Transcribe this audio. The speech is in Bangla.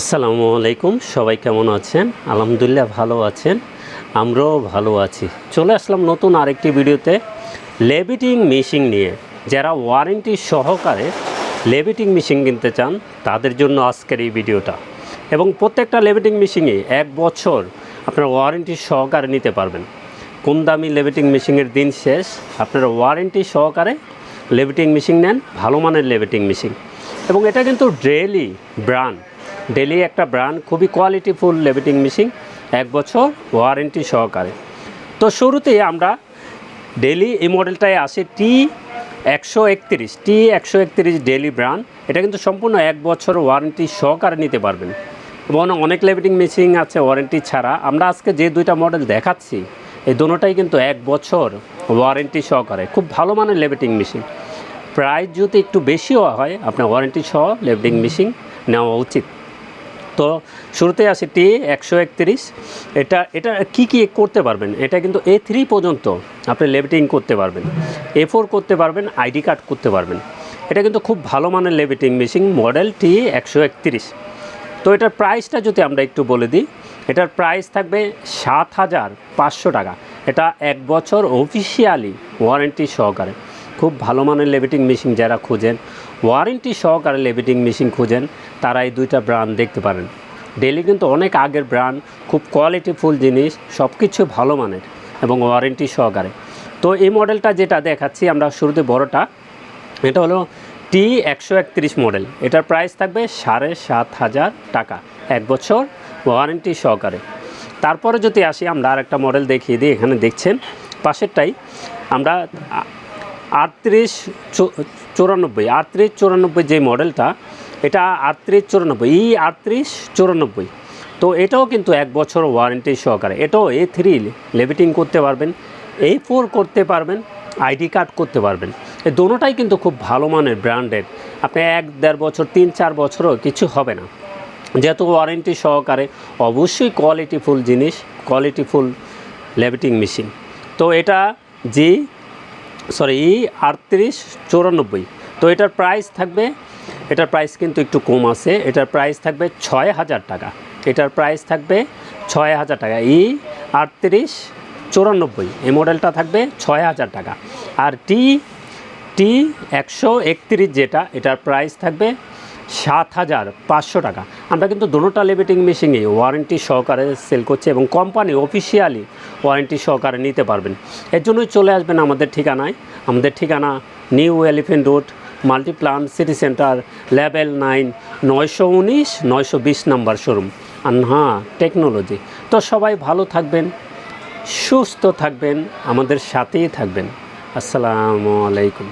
আসসালামু আলাইকুম, সবাই কেমন আছেন? আলহামদুলিল্লাহ ভালো আছেন, আমরাও ভালো আছি। চলে আসলাম নতুন আরেকটি ভিডিওতে, লেভিটিং মেশিন নিয়ে। যারা ওয়ারেন্টি সহকারে লেভিটিং মেশিন কিনতে চান, তাদের জন্য আজকের এই ভিডিওটা। এবং প্রত্যেকটা লেভিটিং মেশিনে এক বছর আপনারা ওয়ারেন্টি সহকারে নিতে পারবেন। কম দামি লেভিটিং মেশিনের দিন শেষ, আপনারা ওয়ারেন্টি সহকারে লেভিটিং মেশিন নেন, ভালো মানের লেভিটিং মেশিন। এবং এটা কিন্তু ডেলি ব্র্যান্ড। ডেলি একটা ব্র্যান্ড খুবই কোয়ালিটিফুল লেভিটিং মেশিন এক বছর ওয়ারেন্টি সহকারে। তো শুরুতেই আমরা ডেলি এই মডেলটায় আসে টি একশো একত্রিশ টি একশো একত্রিশ ডেলি ব্র্যান্ড এটা কিন্তু সম্পূর্ণ এক বছর ওয়ারেন্টি সহকারে নিতে পারবেন। এবং অনেক লেভিটিং মেশিন আছে ওয়ারেন্টি ছাড়া। আমরা আজকে যে দুইটা মডেল দেখাচ্ছি, এই দুটোটাই কিন্তু এক বছর ওয়ারেন্টি সহকারে। খুব ভালো মানের লেভিটিং মেশিন প্রাইস যদি একটু বেশিও হয়, আপনার ওয়ারেন্টি সহ লেভিটিং মেশিন নেওয়া উচিত। তো শুরুতে আসি টি একশো একত্রিশ। এটা এটা কি কি করতে পারবেন? এটা কিন্তু এ থ্রি পর্যন্ত আপনি লেভিটিং করতে পারবেন। এ ফোর করতে পারবেন আইডি কার্ড করতে পারবেন। এটা কিন্তু খুব ভালো মানের লেভিটিং মেশিন মডেল টি একশো একত্রিশ। তো এটার প্রাইসটা যদি আমরা একটু বলে দিই, এটার প্রাইস থাকবে সাত হাজার পাঁচশো টাকা। এটা এক বছর অফিসিয়ালি ওয়ারেন্টি সহকারে। খুব ভালো মানের লেভিটিং মেশিন যারা খুঁজেন ওয়ারেন্টি সহকারে লেভিটিং মেশিন খুঁজেন, তারা এই দুইটা ব্র্যান্ড দেখতে পারেন। ডেলি কিন্তু অনেক আগের ব্র্যান্ড খুব কোয়ালিটিফুল জিনিস সব কিছু ভালো মানের এবং ওয়ারেন্টি সহকারে। তো এই মডেলটা যেটা দেখাচ্ছি আমরা শুরুতে বড়টা, এটা হলো টি একশো একত্রিশ মডেল এটার প্রাইস থাকবে সাড়ে সাত হাজার টাকা, এক বছর ওয়ারেন্টি সহকারে। তারপরে যদি আসি, আমরা আরেকটা মডেল দেখিয়ে দিই, এখানে দেখছেন, পাশেরটাই। আমরা আটত্রিশ চুরানব্বই আটত্রিশ চুরানব্বই যে মডেলটা, এটা আটত্রিশ চুরানব্বই, ই আটত্রিশ চুরানব্বই। তো এটাও কিন্তু এক বছর ওয়ারেন্টি সহকারে। এটাও এ থ্রি লেভিটিং করতে পারবেন এ ফোর করতে পারবেন আইডি কার্ড করতে পারবেন। এই দোনোটাই কিন্তু খুব ভালো মানের ব্র্যান্ডেড আপনি এক দেড় বছর, তিন চার বছরও কিছু হবে না। যেহেতু ওয়ারেন্টি সহকারে, অবশ্যই কোয়ালিটিফুল জিনিস কোয়ালিটিফুল লেভিটিং মেশিন তো এটা জি সরি ই আটত্রিশ চৌরানব্বই। তো এটার প্রাইস থাকবে, এটার প্রাইস কিন্তু একটু কম আছে, এটার প্রাইস থাকবে ছয় হাজার টাকা। এটার প্রাইস থাকবে ছয় হাজার টাকা। ই আটত্রিশ চৌরানব্বই, এই মডেলটা থাকবে ছয় হাজার টাকা। আর টি টি একশো একত্রিশ যেটা, এটার প্রাইস থাকবে সাত হাজার পাঁচশো টাকা। আমরা কিন্তু দোনোটা লেভিটিং মেশিনে ওয়ারেন্টি সহকারে সেল করছি এবং কোম্পানি অফিসিয়ালি ওয়ারেন্টি সহকারে নিতে পারবেন। এর জন্যই চলে আসবেন আমাদের ঠিকানায়। আমাদের ঠিকানা New Elephant Road, Multiplan City Centre, level nine, নয়শো উনিশ, নয়শো বিশ নাম্বার শোরুম। আর হ্যাঁ টেকনোলজি। তো সবাই ভালো থাকবেন, সুস্থ থাকবেন, আমাদের সাথেই থাকবেন। আসসালামু আলাইকুম।